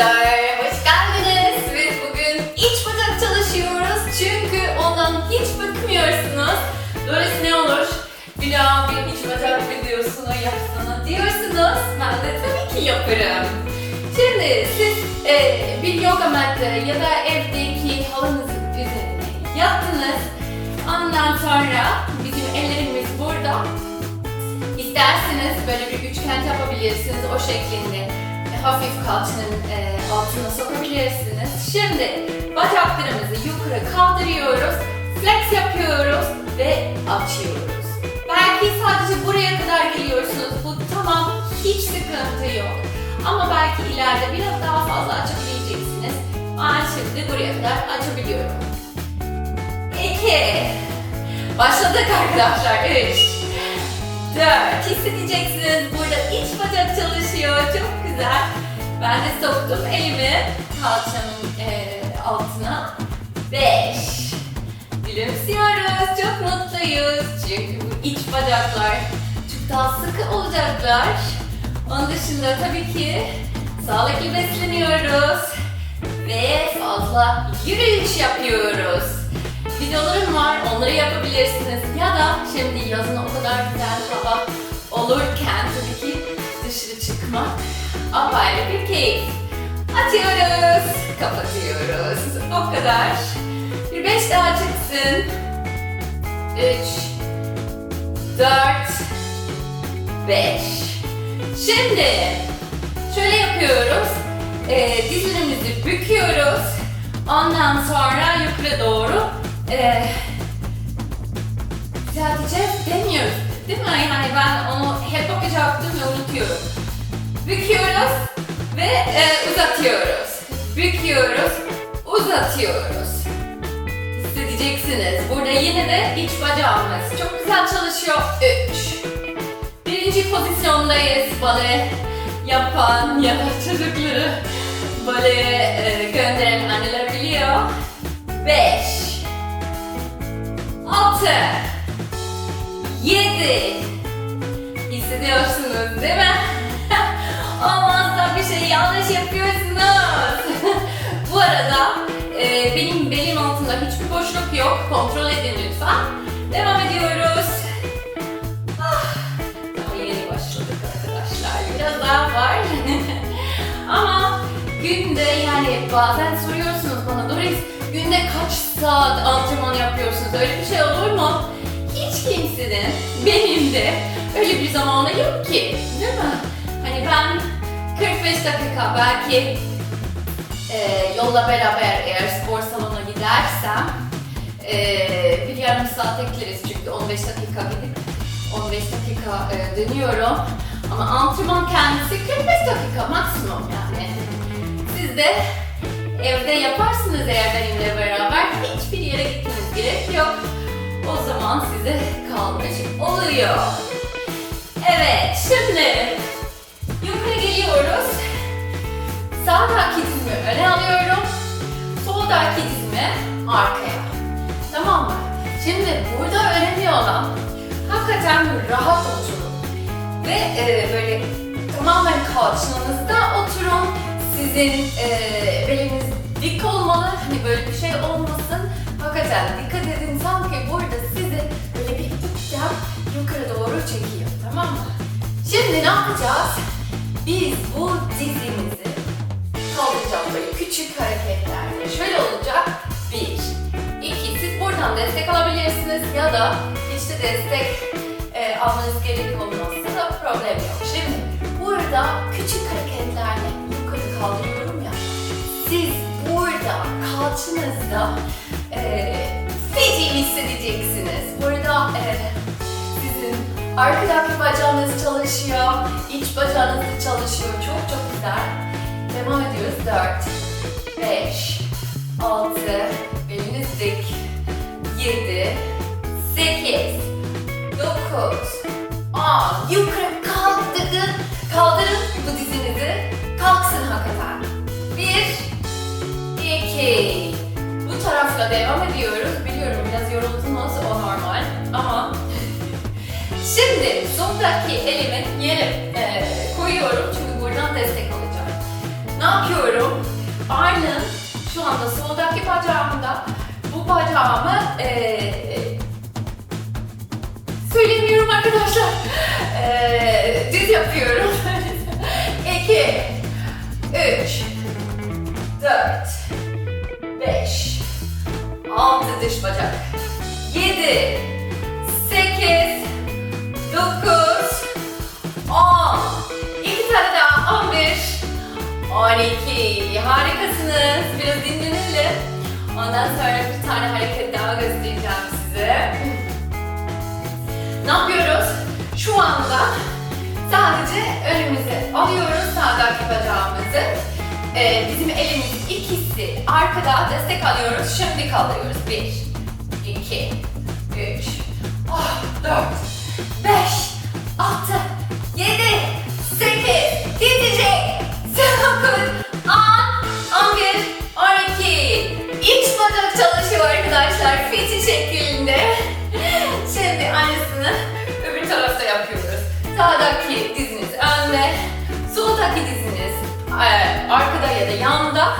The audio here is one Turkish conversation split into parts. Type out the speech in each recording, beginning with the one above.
arkadaşlar, hoş geldiniz. Biz bugün iç bacak çalışıyoruz çünkü ondan hiç bıkmıyorsunuz. Dolayısıyla ne olur? Bila bir iç bacak videosunu yapsana diyorsunuz. Ben de tabii ki yaparım. Şimdi siz e, bir yoga matı ya da evdeki halınızın üzerine yattınız. Ondan sonra bizim ellerimiz burada. İsterseniz böyle bir üçgen yapabilirsiniz o şeklinde. Hafif kalçanın e, altına sokabilirsiniz. Şimdi bacaklarımızı yukarı kaldırıyoruz. Flex yapıyoruz ve açıyoruz. Belki sadece buraya kadar geliyorsunuz. Bu tamam hiç sıkıntı yok. Ama belki ileride biraz daha fazla açabileceksiniz. Ben şimdi buraya kadar açabiliyorum. İki. Başladık arkadaşlar. Üç. Dört. Hissedeceksiniz burada iç bacak çalışıyor. Çok güzel. Ben de soktum elimi kalçamın e, altına. Beş. Gülümsüyoruz. Çok mutluyuz. Çünkü bu iç bacaklar çok daha sıkı olacaklar. Onun dışında tabii ki sağlıklı besleniyoruz. Ve fazla yürüyüş yapıyoruz. Videolarım var, onları yapabilirsiniz. Ya da şimdi yazın o kadar güzel hava olurken tabii ki dışarı çıkmak apayrı bir keyif. Atıyoruz, kapatıyoruz. O kadar. Bir beş daha çıksın. Üç, dört, beş. Şimdi şöyle yapıyoruz. Ee, dizlerimizi büküyoruz. Ondan sonra yukarı doğru e, düzelteceğiz demiyoruz. Değil mi? Yani ben onu hep bakacaktım ve unutuyorum. Büküyoruz ve e, uzatıyoruz. Büküyoruz, uzatıyoruz. Hissedeceksiniz. Burada yine de iç bacağımız çok güzel çalışıyor. Üç. Birinci pozisyondayız. Bale yapan ya da çocukları baleye e, gönderen anneler biliyor. Beş. Altı. Yedi. Hissediyorsunuz değil mi? Olmazsa bir şey yanlış yapıyorsunuz. Bu arada e, benim belim altında hiçbir boşluk yok. Kontrol edin lütfen. Devam ediyoruz. Ah, daha yeni başladık arkadaşlar. Biraz daha var. Ama günde yani bazen soruyorsunuz bana Doris günde kaç saat antrenman yapıyorsunuz? Öyle bir şey olur mu? Hiç kimsenin benim de öyle bir zamanı yok ki. Değil mi? Hani ben 45 dakika belki e, yolla beraber eğer spor salonuna gidersem e, bir yarım saat ekleriz çünkü 15 dakika gidip 15 dakika e, dönüyorum. Ama antrenman kendisi 45 dakika maksimum yani. Siz de evde yaparsınız eğer benimle beraber. Hiçbir yere gitmeniz gerek yok. O zaman size kalmış oluyor. Evet, şimdi geliyoruz. Sağdaki dizimi öne alıyorum. Soldaki dizimi arkaya. Tamam mı? Şimdi burada önemli olan hakikaten rahat oturun. Ve e, böyle tamamen kalçanızda oturun. Sizin e, beliniz dik olmalı. Hani böyle bir şey olmasın. Hakikaten dikkat edin sanki burada sizi böyle bir ipten yukarı doğru çekiyor. Tamam mı? Şimdi ne yapacağız? Biz bu dizimizi kaldıracağız böyle küçük hareketlerle. Şöyle olacak. Bir, iki. Siz buradan destek alabilirsiniz ya da hiç de destek e, almanız gerek olmazsa da problem yok. Şimdi burada küçük hareketlerle yukarı kaldırıyorum ya. Siz burada kalçanızda e, feci hissedeceksiniz. Burada e, arkadaki bacağınız çalışıyor, iç bacağınız da çalışıyor. Çok çok güzel. Devam ediyoruz. 4, 5, 6, beliniz dik, 7, 8, 9, 10. Yukarı kaldırın. Kaldırın bu dizinizi. Kalksın hakikaten. 1, 2. Bu tarafla devam ediyoruz. Biliyorum biraz yoruldunuz Şimdi soldaki elimi yere e, koyuyorum çünkü buradan destek alacağım. Ne yapıyorum? karnım şu anda soldaki bacağımda. Bu bacağımı eee söylemiyorum arkadaşlar. Eee düz yapıyorum. 2 anda sadece önümüze alıyoruz sağdaki bacağımızı. Ee, bizim elimiz ikisi arkada destek alıyoruz. Şimdi kaldırıyoruz. 1, 2, 3, 4, 5, 6, 7, 8, gidecek. Arkada ya da yanda.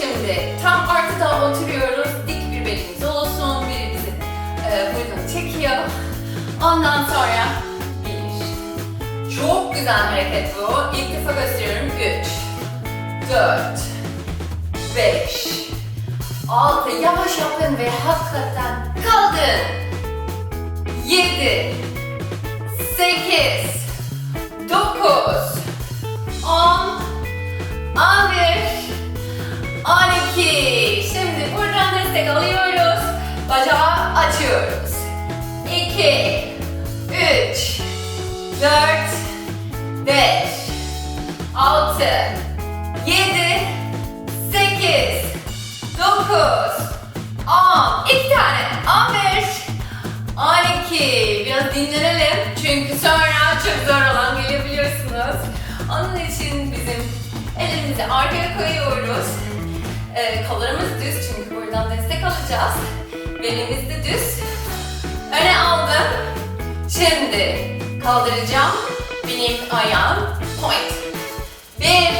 Şimdi tam ortada oturuyoruz. Dik bir belimiz olsun. Biri bizi e, buradan çekiyor. Ondan sonra bir. Çok güzel hareket bu. İlk defa gösteriyorum. Üç, dört, beş, altı. Yavaş yapın ve hakikaten kaldın. Yedi, sekiz, dokuz, on destek alıyoruz. Bacağı açıyoruz. İki, üç, dört, beş, altı, yedi, sekiz, dokuz, on. İki tane. On bir, on iki. Biraz dinlenelim. Çünkü sonra çok zor olan gelebiliyorsunuz. Onun için bizim elimizi arkaya koyuyoruz. Ee, kollarımız düz çünkü buradan destek alacağız. Belimiz de düz. Öne aldım. Şimdi kaldıracağım. Benim ayağım point. Bir,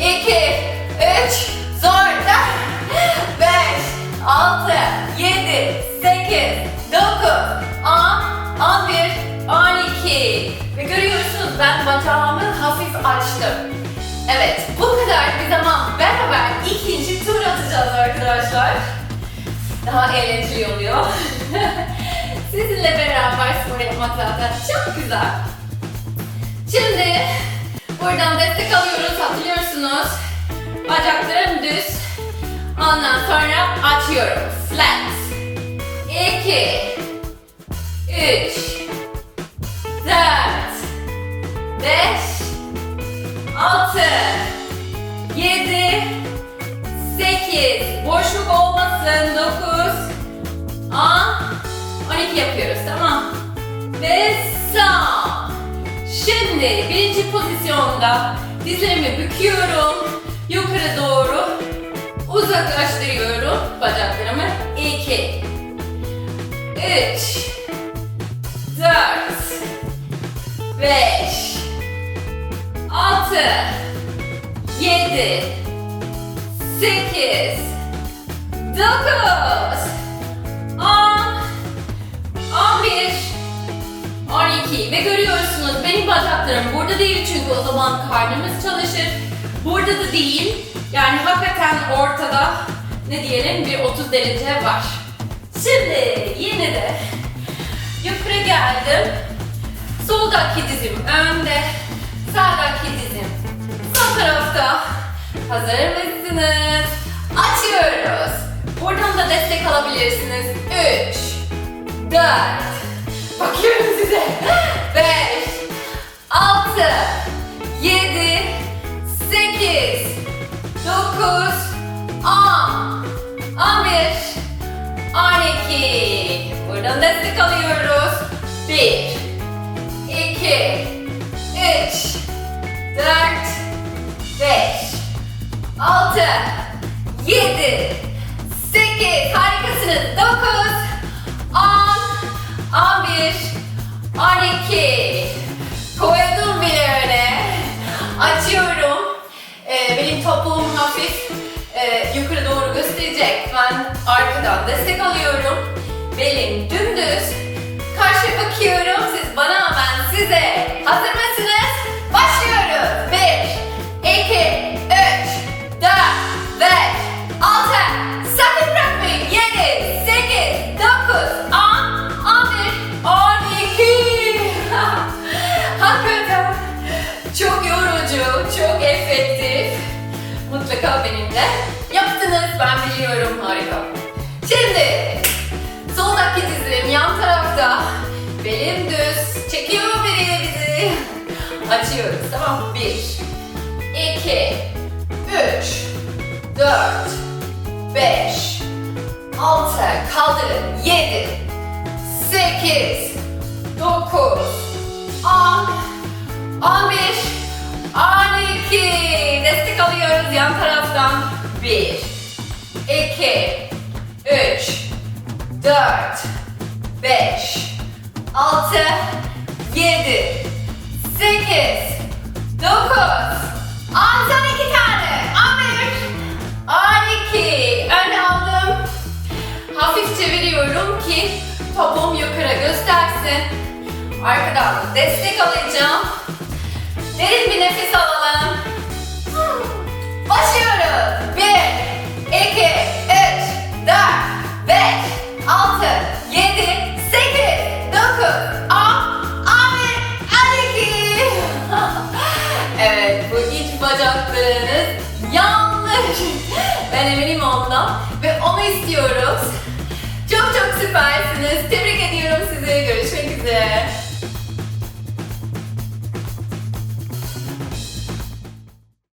iki, üç, zor. Beş, altı, yedi, sekiz, dokuz, on, on bir, on iki. Ve görüyorsunuz ben bacağımı hafif açtım. Evet, bu Daha eğlenceli oluyor. Sizinle beraber spor yapmak zaten çok güzel. Şimdi buradan destek alıyoruz hatırlıyorsunuz. Bacaklarım düz. Ondan sonra açıyorum. Flat. 2 3 4 5 6 10 12 yapıyoruz tamam. Ve sağ. Şimdi birinci pozisyonda dizlerimi büküyorum. Yukarı doğru uzaklaştırıyorum bacaklarımı. 2 3 4 5 6 7 8 9 ve görüyorsunuz benim bacaklarım burada değil çünkü o zaman karnımız çalışır. Burada da değil. Yani hakikaten ortada ne diyelim bir 30 derece var. Şimdi yine de yukarı geldim. Soldaki dizim önde, sağdaki dizim sağ tarafta. Hazır mısınız? Açıyoruz. Buradan da destek alabilirsiniz. 3 4 Bakıyorum size. 5 6 7 8 9 10 11 12 Buradan destek alıyoruz. 1 2 3 4 5 6 7 8 Harikasınız. 9 12. Koydum bile öne. Açıyorum. Ee, benim topuğum hafif e, yukarı doğru gösterecek. Ben arkadan destek alıyorum. Belim dümdüz. Mutlaka benimle yaptınız. Ben biliyorum. Harika. Şimdi soldaki dizim yan tarafta. Belim düz. Çekiyor biri bizi. Açıyoruz. Tamam. Bir, iki, üç, dört, beş, altı. Kaldırın. Yedi, 2, 3, 4, 5, 6, 7, 8, 9, Altan iki tane. Amir. 12. Öne aldım. Hafif çeviriyorum ki topum yukarı göstersin. Arkadan destek alacağım. Derin bir nefes alalım. Başlıyoruz. Bir. 2, 3, 4, 5, 6, 7, 8, 9, 10, 11, 12. evet bu iç bacaklarınız yanlış. Ben eminim ondan ve onu istiyoruz. Çok çok süpersiniz. Tebrik ediyorum sizi. Görüşmek üzere.